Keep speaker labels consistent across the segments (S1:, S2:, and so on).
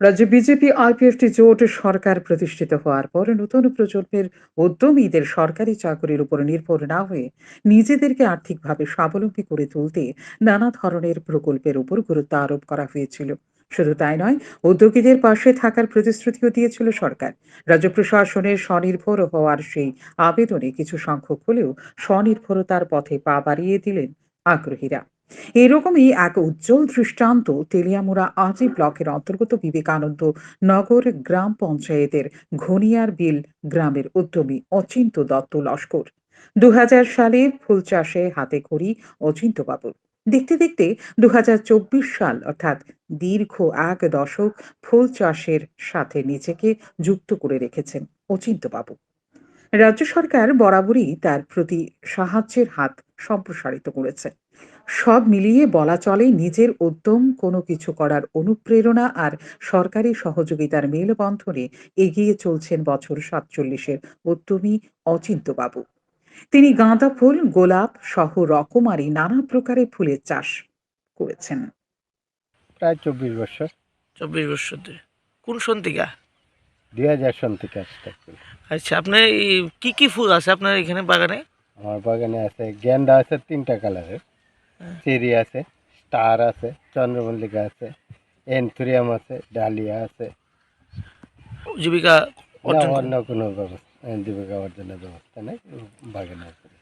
S1: রাজ্যে BJP IPFT জোট সরকার প্রতিষ্ঠিত হওয়ার পর নতুন প্রজন্মের উদ্যমীদের সরকারি চাকরির উপর নির্ভর না হয়ে নিজেদেরকে আর্থিকভাবে স্বাবলম্বী করে তুলতে নানা ধরনের প্রকল্পের উপর গুরুত্ব আরোপ করা হয়েছিল। শুধু তাই নয়, উদ্যোগীদের পাশে থাকার প্রতিশ্রুতিও দিয়েছিল সরকার। রাজ্য প্রশাসনের স্বনির্ভর হওয়ার সেই আবেদনে কিছু সংখ্যক হলেও স্বনির্ভরতার পথে পা বাড়িয়ে দিলেন আগ্রহীরা। এরকমই এক উজ্জ্বল দৃষ্টান্ত তেলিয়ামুড়া আজি ব্লকের অন্তর্গত বিবেকানন্দ নগর গ্রাম পঞ্চায়েতের ঘনিয়ার বিল গ্রামের উদ্যমী অচিন্ত দত্ত লস্কর। দু সালে ফুল চাষে হাতে খড়ি অচিন্ত বাবুর দেখতে দেখতে দু হাজার চব্বিশ সাল, অর্থাৎ দীর্ঘ এক দশক ফুল চাষের সাথে নিজেকে যুক্ত করে রেখেছেন অচিন্ত বাবু রাজ্য সরকার বরাবরই তার প্রতি সাহায্যের হাত সম্প্রসারিত করেছে। সব মিলিয়ে বলা চলে নিজের উদ্যম কোনো কিছু করার অনুপ্রেরণা আর সরকারি সহযোগিতার মেলবন্ধনে এগিয়ে চলছেন বছর সাতচল্লিশের উদ্যমী অচিন্তবাবু। তিনি গাঁদা ফুল গোলাপ সহ রকমারি নানা প্রকারের ফুলের চাষ করেছেন।
S2: প্রায় চব্বিশ বছর।
S3: চব্বিশ বছর কোন সন্তিকা?
S2: দুই হাজার সন থেকে স্টার্ট করি
S3: আচ্ছা আপনার এই কি কি ফুল আছে আপনার এখানে বাগানে?
S2: আমার বাগানে আছে গেন্দা আছে তিনটা কালারের
S3: হ্যাঁ।
S2: চেরি আছে স্টার আছে চন্দ্রমল্লিকা আছে এনথুরিয়াম আছে ডালিয়া আছে।
S3: জীবিকা
S2: না, অন্য কোনো ব্যবস্থা জীবিকা অর্জনের ব্যবস্থা নেই বাগানে করি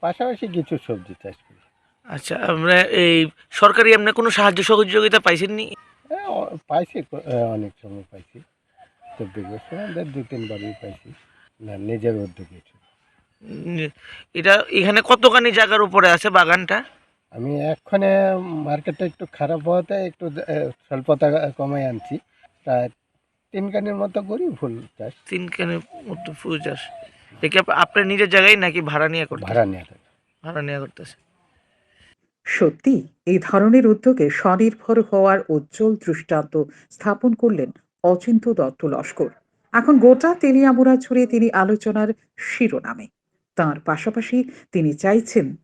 S2: পাশাপাশি কিছু সবজি চাষ করি।
S3: আচ্ছা আমরা এই সরকারি এমনি কোনো সাহায্য সহযোগিতা পাইছেননি?
S2: হ্যাঁ, অ- পাইছি অনেক সময় পাইছি। চব্বিশ বছর আমাদের দু তিনবারই পাইছি। না নিজের উদ্যোগে
S3: এটা এখানে কতখানি জায়গার উপরে আছে বাগানটা?
S2: আমি এক্ষণে মার্কেটটা একটু খারাপ হওয়াতে একটু আহ, স্বল্প টাকা কমাই আনছি। প্রায় তিন কানের মতো করি ফুল চাষ।
S3: তিন কানের মতো ফুল চাষ। একে আপ- আপনার নিজের জায়গায় নাকি ভাড়া নিয়ে করতে
S2: ভাড়া নেওয়া থাকে।
S3: ভাড়া নিয়ে করতেছে
S1: সত্যি এই ধরনের উদ্যোগে স্বনির্ভর হওয়ার উজ্জ্বল দৃষ্টান্ত স্থাপন করলেন অচিন্ত দত্ত লস্কর। এখন গোটা তেলিয়ামুড়া ছুড়ে তিনি আলোচনার শিরোনামে। তার পাশাপাশি তিনি চাইছেন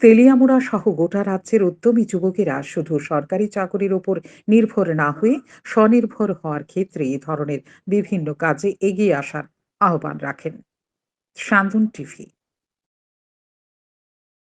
S1: তেলিয়ামুড়া সহ গোটা রাজ্যের উদ্যমী যুবকেরা শুধু সরকারি চাকরির উপর নির্ভর না হয়ে স্বনির্ভর হওয়ার ক্ষেত্রে এই ধরনের বিভিন্ন কাজে এগিয়ে আসার আহ্বান রাখেন। সান্দন টিভি